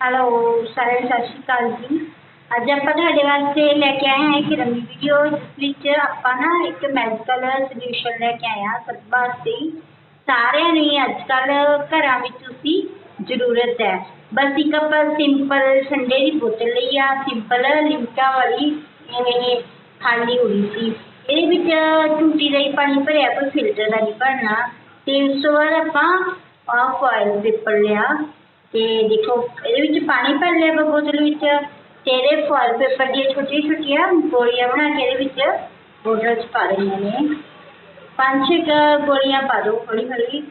Hello ਸਾਰਿਆਂ ਨੂੰ ਸਤਿ ਸ਼੍ਰੀ ਅਕਾਲ ਜੀ। ਅੱਜ ਆਪਾਂ ਤੁਹਾਡੇ ਵਾਸਤੇ ਲੈ ਕੇ ਆਏ ਹਾਂ ਇੱਕ ਨਵੀਂ ਵੀਡੀਓ ਜਿਸ ਵਿੱਚ ਆਪਾਂ ਨਾ ਇੱਕ ਮੈਡੀਕਲ ਸੋਲਿਊਸ਼ਨ ਲੈ ਕੇ ਆਏ ਹਾਂ ਸਭ ਵਾਸਤੇ। ਸਾਰਿਆਂ ਨੇ ਅੱਜ ਕੱਲ੍ਹ ਘਰਾਂ ਵਿੱਚ ਉਸਦੀ ਜ਼ਰੂਰਤ ਹੈ। ਬਸ ਇੱਕ ਆਪਾਂ ਸਿੰਪਲ ਸੰਡੇ ਦੀ ਬੋਤਲ ਲਈ ਆ ਸਿੰਪਲ ਲਿਮਕਾ ਵਾਲੀ ਇਹ ਖਾਲੀ ਹੋਈ ਸੀ। ਇਹਦੇ ਵਿੱਚ ਟੂਟੀ ਦਾ ਹੀ ਪਾਣੀ ਭਰਿਆ ਪਰ ਫਿਲਟਰ ਦਾ ਨਹੀਂ ਭਰਨਾ। ਤੇ ਉਸ ਤੋਂ ਬਾਅਦ ਆਪਾਂ ਆਹ ਫੋਇਲ ਪੇਪਰ ਲਿਆ। ਤੇ ਦੇਖੋ, ਇਹਦੇ ਵਿੱਚ ਪਾਣੀ ਭਰ ਲਿਆ ਆਪਾਂ ਬੋਤਲ ਵਿੱਚ ਤੇ ਇਹਦੇ ਫੋਇਲ ਪੇਪਰ ਦੀਆਂ ਛੋਟੀਆਂ ਛੋਟੀਆਂ ਗੋਲੀਆਂ ਬਣਾ ਕੇ ਇਹਦੇ ਵਿੱਚ ਬੋਤਲ 'ਚ ਪਾ ਦੇਣੀਆਂ ਨੇ। ਪੰਜ ਛੇ ਕੁ ਗੋਲੀਆਂ ਪਾ ਦਿਓ ਹੌਲੀ ਹੌਲੀ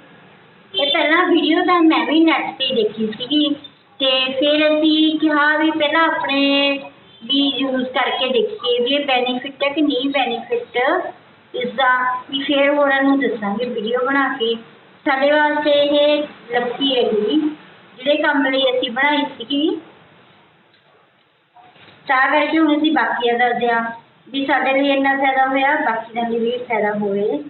ਇਹ ਪਹਿਲਾਂ ਵੀਡੀਓ ਤਾਂ ਮੈਂ ਵੀ ਨੈਟ 'ਤੇ ਦੇਖੀ ਸੀਗੀ ਤੇ ਫਿਰ ਅਸੀਂ ਕਿਹਾ ਵੀ ਪਹਿਲਾਂ ਆਪਣੇ ਵੀ ਯੂਜ਼ ਕਰਕੇ ਦੇਖੀਏ ਵੀ ਇਹ ਬੈਨੀਫਿਟ ਹੈ ਕਿ ਨਹੀਂ ਬੈਨੀਫਿਟ ਇਸਦਾ ਵੀ ਫਿਰ ਹੋਰਾਂ ਨੂੰ ਦੱਸਾਂਗੇ ਵੀਡੀਓ ਬਣਾ ਕੇ। ਸਾਡੇ ਵਾਸਤੇ ਇਹ ਲੱਕੀ ਹੈਗੀ। ਜਿਹੜੇ ਕੰਮ ਲਈ ਅਸੀਂ ਬਣਾਈ ਸੀਗੀ ਤਾਂ ਕਰਕੇ ਹੁਣ ਅਸੀਂ ਬਾਕੀਆਂ ਦੱਸਦੇ ਹਾਂ ਵੀ ਸਾਡੇ ਲਈ ਇੰਨਾ ਫਾਇਦਾ ਹੋਇਆ, ਬਾਕੀਆਂ ਲਈ ਵੀ ਫਾਇਦਾ ਹੋਵੇ।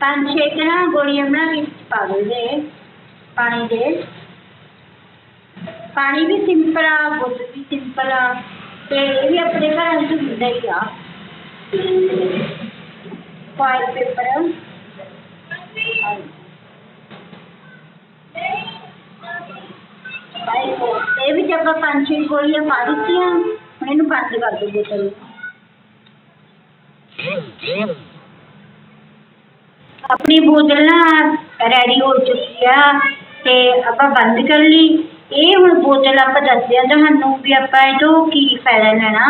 ਪੰਜ ਛੇ ਕੁ ਗੋਲੀਆਂ ਬਣਾ ਕੇ ਵਿੱਚ ਪਾ ਦਿਓ ਜੇ ਪਾਣੀ ਦੇ ਪਾਣੀ ਵੀ ਸਿੰਪਲ ਆ ਬੋਤਲ ਵੀ ਸਿੰਪਲ ਆ ਤੇ ਇਹ ਵੀ ਆਪਣੇ ਘਰਾਂ 'ਚ ਹੁੰਦਾ ਹੀ ਆ ਫਾਇਲ ਪੇਪਰ ਇਹ ਵਿੱਚ ਆਪਾਂ ਪੰਜ ਛੇ ਗੋਲੀਆਂ ਪਾ ਦਿੱਤੀਆਂ। ਹੁਣ ਇਹਨੂੰ ਬੰਦ ਕਰ ਦਿਓ ਬੋਤਲ। ਆਪਣੀ ਬੋਤਲ ਨਾ ਰੈਡੀ ਹੋ ਚੁੱਕੀ ਆ। ਤੇ ਆਪਾਂ ਬੰਦ ਕਰ ਲਈ। ਇਹ ਹੁਣ ਬੋਤਲ ਆਪਾਂ ਦੱਸਦੇ ਆ ਤੁਹਾਨੂੰ ਵੀ ਆਪਾਂ ਇਹ ਤੋਂ ਕੀ ਫਾਇਦਾ ਲੈਣਾ।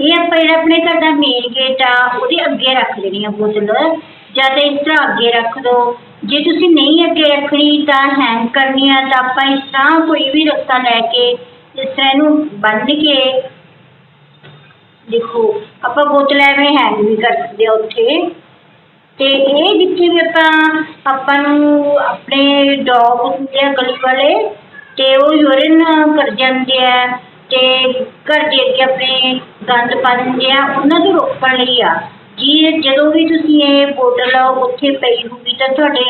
ਇਹ ਆਪਾਂ ਜਿਹੜਾ ਆਪਣੇ ਘਰ ਦਾ ਮੇਨ ਗੇਟ ਆ, ਉਹਦੇ ਅੱਗੇ ਰੱਖ ਦੇਣੀ ਆ ਬੋਤਲ। ਜਾਂ ਤਾਂ ਇਸ ਤਰ੍ਹਾਂ ਅੱਗੇ ਰੱਖ ਦਿਓ ਜੇ ਤੁਸੀਂ ਨਹੀਂ ਅੱਗੇ ਰੱਖਣੀ ਤਾਂ ਹੈਂਗ ਕਰਨੀ ਆ, ਤਾਂ ਆਪਾਂ ਇਸ ਤਰ੍ਹਾਂ ਕੋਈ ਵੀ ਰਸਤਾ ਲੈ ਕੇ, ਇਸ ਤਰ੍ਹਾਂ ਇਹਨੂੰ ਬੰਨ੍ਹ ਕੇ ਦੇਖੋ, ਆਪਾਂ ਬੋਤਲ ਐਵੇਂ ਹੈਂਗ ਵੀ ਕਰ ਸਕਦੇ ਆ ਉੱਥੇ। ਤੇ ਇਹ ਜਿੱਥੇ ਵੀ ਆਪਾਂ ਆਪਾਂ ਨੂੰ ਆਪਣੇ ਡੌਗ ਹੁੰਦੇ ਆ ਗਲੀ ਵਾਲੇ, ਤੇ ਉਹ ਯੂਰਿਨ ਕਰ ਜਾਂਦੇ ਆ, ਤੇ ਘਰ ਦੇ ਅੱਗੇ ਆਪਣੇ ਗੰਦ ਪਾ ਦਿੰਦੇ ਆ, ਉਹਨਾਂ ਨੂੰ ਰੋਕਣ ਲਈ ਆ। ਜੀ ਜਦੋਂ ਵੀ ਤੁਸੀਂ ਇਹ ਬੋਤਲ ਉੱਥੇ ਪਈ ਹੋਊਗੀ, ਤਾਂ ਤੁਹਾਡੇ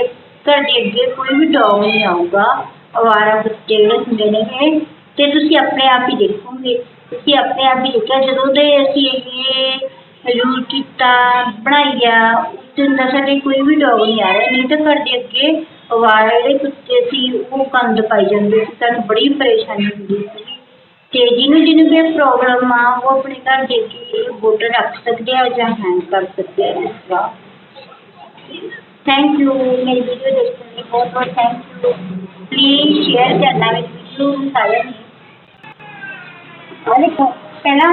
ਘਰ ਦੇ ਅੱਗੇ ਕੋਈ ਵੀ ਡੋਗ ਨਹੀਂ ਆਊਗਾ। ਅਵਾਰਾ ਕੁੱਤੇ ਜਿਹੜੇ ਹੁੰਦੇ ਨੇ ਇਹ ਤੇ ਤੁਸੀਂ ਆਪਣੇ ਆਪ ਹੀ ਦੇਖੋਗੇ। ਤੁਸੀਂ ਆਪਣੇ ਆਪ ਹੀ ਦੇਖਿਆ, ਜਦੋਂ ਦੇ ਅਸੀਂ ਇਹ ਯੂਜ਼ ਕੀਤਾ, ਬਣਾਈ ਆ ਉਸ ਅੰਦਰ ਸਾਡੇ ਕੋਈ ਵੀ ਡੌਗ ਨਹੀਂ ਆ ਰਿਹਾ, ਨਹੀਂ ਤਾਂ ਘਰ ਦੇ ਅੱਗੇ ਅਵਾਰਾ ਜਿਹੜੇ ਕੁੱਤੇ ਸੀ ਉਹ ਗੰਦ ਪਾਈ ਜਾਂਦੇ ਸੀ, ਸਾਨੂੰ ਬੜੀ ਪਰੇਸ਼ਾਨੀ ਹੁੰਦੀ ਸੀ। ਤੇ ਜਿਹਨੂੰ ਜਿਹਨੂੰ ਵੀ ਇਹ ਪ੍ਰੋਬਲਮ ਆ, ਉਹ ਆਪਣੇ ਘਰ ਦੇ ਅੱਗੇ ਇਹ ਬੋਤਲ ਰੱਖ ਸਕਦੇ ਆ ਜਾਂ ਹੈਂਗ ਕਰ ਸਕਦੇ ਆ ਇਸ ਤਰ੍ਹਾਂ। ਥੈਂਕ ਯੂ ਮੇਰੀ ਵੀਡੀਓ ਦੇਖਣ ਲਈ ਬਹੁਤ ਬਹੁਤ ਥੈਂਕ ਯੂ ਪਲੀਜ਼ ਸ਼ੇਅਰ ਕਰਨਾ ਮੇਰੀ ਵੀਡੀਓ ਸਾਰਿਆਂ ਨੂੰ। ਆਹ ਦੇਖੋ, ਪਹਿਲਾਂ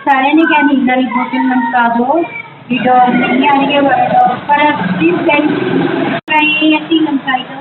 ਅਸੀਂ ਨੀਂਦ ਵਾਲੀ ਬੋਤਲ ਬਣਾਈ ਸੀਗੀ ਸਾਰਿਆਂ ਨੇ ਕਿਹਾ ਨੀਂਦ ਵਾਲੀ ਬੋਤਲ ਲਮਕਾ ਦਿਓ ਵੀ ਡੌਗ ਨਹੀਂ ਆਣਗੇ ਬੜੇ ਡੌਗ ਪਰ ਪਲੀਜ਼ ਕਹੀਂ ਅਸੀਂ ਲਮਕਾਈ ਤਾਂ